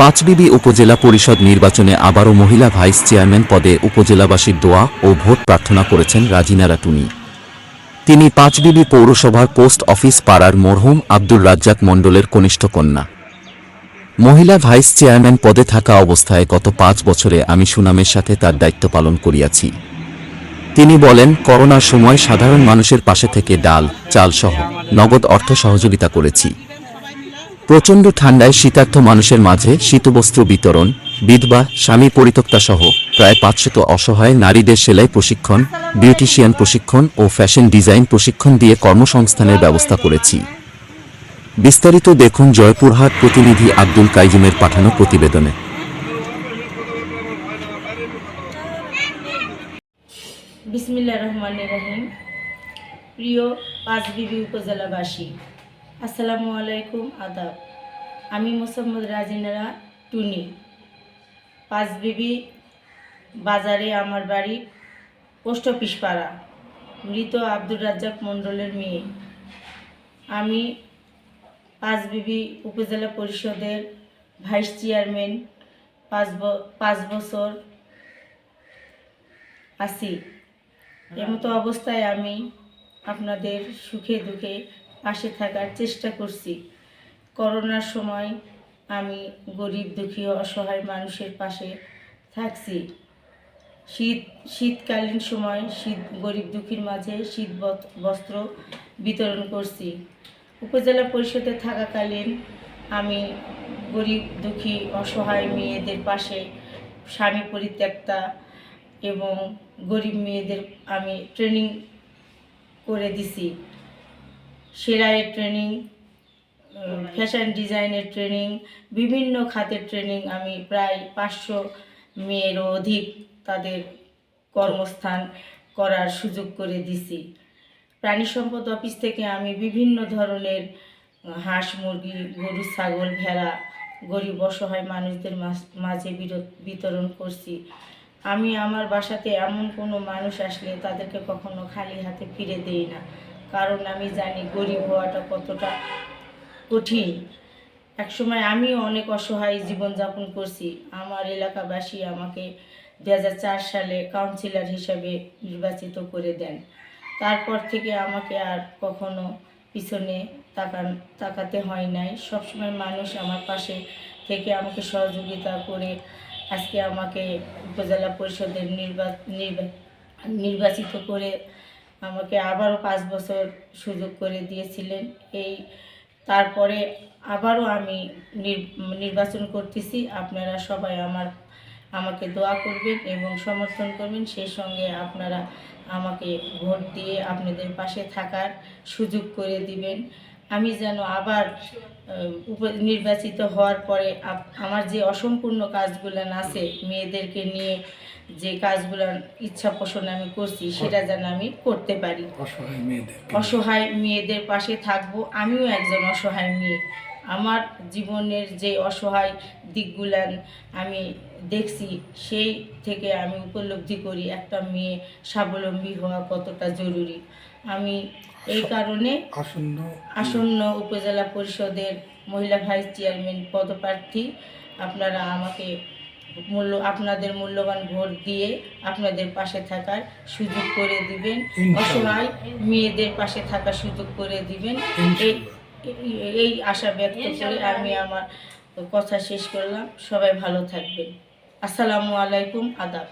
পাঁচবিবি উপজেলা পরিষদ নির্বাচনে আবারও মহিলা ভাইস চেয়ারম্যান পদে উপজেলাবাসীর দোয়া ও ভোট প্রার্থনা করেছেন রাজিনা রাটুনি। তিনি পাঁচবিবি পৌরসভার পোস্ট অফিস পাড়ার মরহুম আব্দুর রাজ্জাক মণ্ডলের কনিষ্ঠ কন্যা। মহিলা ভাইস চেয়ারম্যান পদে থাকা অবস্থায় গত পাঁচ বছরে আমি সুনামের সাথে তার দায়িত্ব পালন করিয়াছি। তিনি বলেন, করোনার সময় সাধারণ মানুষের পাশে থেকে ডাল চালসহ নগদ অর্থ সহযোগিতা করেছি। প্রচণ্ড ঠান্ডায় শীতার্থ মানুষের মাঝে শীতবস্ত্র বিতরণ, বিধবা, স্বামী পরিত্যক্তা সহ প্রায় পাঁচশত অসহায় নারীদের সেলাই প্রশিক্ষণ, বিউটিশিয়ান প্রশিক্ষণ ও ফ্যাশন ডিজাইন প্রশিক্ষণ দিয়ে কর্মসংস্থানের ব্যবস্থা করেছি। বিস্তারিত দেখুন জয়পুরহাট প্রতিনিধি আব্দুল কাইজুমের পাঠানো প্রতিবেদনে। বিসমিল্লা রহমান রহিম। প্রিয় পাঁচবিবি উপজেলাবাসী আসসালামু আলাইকুম, আদাব। আমি মোসাম্মদ রাজিনারা টুনি। পাঁচবিবি বাজারে আমার বাড়ি, পোস্ট অফিস পাড়া। মৃত আব্দুর রাজ্জাক মণ্ডলের মেয়ে। আমি পাঁচবিবি উপজেলা পরিষদের ভাইস চেয়ারম্যান পাঁচ পাঁচ বছর আছি। এমতো অবস্থায় আমি আপনাদের সুখে দুঃখে পাশে থাকার চেষ্টা করছি। করোনার সময় আমি গরিব, দুঃখী অসহায় মানুষের পাশে থাকছি। শীত, শীতকালীন সময় শীত, গরিব, দুঃখীর মাঝে শীত বস্ত্র বিতরণ করছি। উপজেলা পরিষদে থাকাকালীন আমি গরিব, দুঃখী, অসহায় মেয়েদের পাশে স্বামী পরিত্যক্তা এবং গরিব মেয়েদের আমি ট্রেনিং করে দিছি। সেলাইয়ের ট্রেনিং ফ্যাশন ডিজাইনের ট্রেনিং, বিভিন্ন খাতের ট্রেনিং। আমি প্রায় পাঁচশো মেয়েরও অধিক তাদের কর্মস্থান করার সুযোগ করে দিছি। প্রাণী সম্পদ অফিস থেকে আমি বিভিন্ন ধরনের হাঁস, মুরগি, গরু, ছাগল, ভেড়া, গরিব, অসহায় মানুষদের মাঝ- বিতরণ করছি। আমি আমার বাসাতে এমন কোনো মানুষ আসলে তাদেরকে কখনো খালি হাতে ফিরে দেই না। কারণ আমি জানি গরিব হওয়াটা কতটা কঠিন। একসময় আমিও অনেক অসহায় জীবনযাপন করছি। আমার এলাকাবাসী আমাকে দু হাজার চার সালে কাউন্সিলর হিসাবে নির্বাচিত করে দেন। তারপর থেকে আমাকে আর কখনো পিছনে তাকান, তাকাতে হয় নাই। সবসময় মানুষ আমার পাশে থেকে আমাকে সহযোগিতা করে আজকে আমাকে উপজেলা পরিষদের নির্বা, নির্বা- নির্বাচিত করে আমাকে আবারও পাঁচ বছর সুযোগ করে দিয়েছিলেন। এই তারপরে আবারও আমি নির- নির্বাচন করতেছি। আপনারা সবাই আমার, আমাকে দোয়া করবেন এবং সমর্থন করবেন। সেই সঙ্গে আপনারা আমাকে ভোট দিয়ে আপনাদের পাশে থাকার সুযোগ করে দিবেন। আমি যেন আবার উপ- নির্বাচিত হওয়ার পরে আমার যে অসম্পূর্ণ কাজগুলো আছে মেয়েদেরকে নিয়ে যে কাজগুলো ইচ্ছা পোষণ আমি করছি সেটা যেন আমি করতে পারি। অসহায় মেয়েদের অসহায় মেয়েদের পাশে থাকব আমিও একজন অসহায় মেয়ে। আমার জীবনের যে অসহায় দিকগুলান আমি দেখছি সেই থেকে আমি উপলব্ধি করি একটা মেয়ে স্বাবলম্বী হওয়া কতটা জরুরি। আমি এই কারণে আসন্ন আসন্ন উপজেলা পরিষদের মহিলা ভাইস চেয়ারম্যান পদপ্রার্থী আপনারা আমাকে মূল্য আপনাদের মূল্যবান ভোট দিয়ে আপনাদের পাশে থাকার সুযোগ করে দিবেন। অসহায় মেয়েদের পাশে থাকার সুযোগ করে দিবেন। এই এই- এই আশা ব্যক্ত করে আমি আমার কথা শেষ করলাম। সবাই ভালো থাকবেন। আসসালামু আলাইকুম আদাব।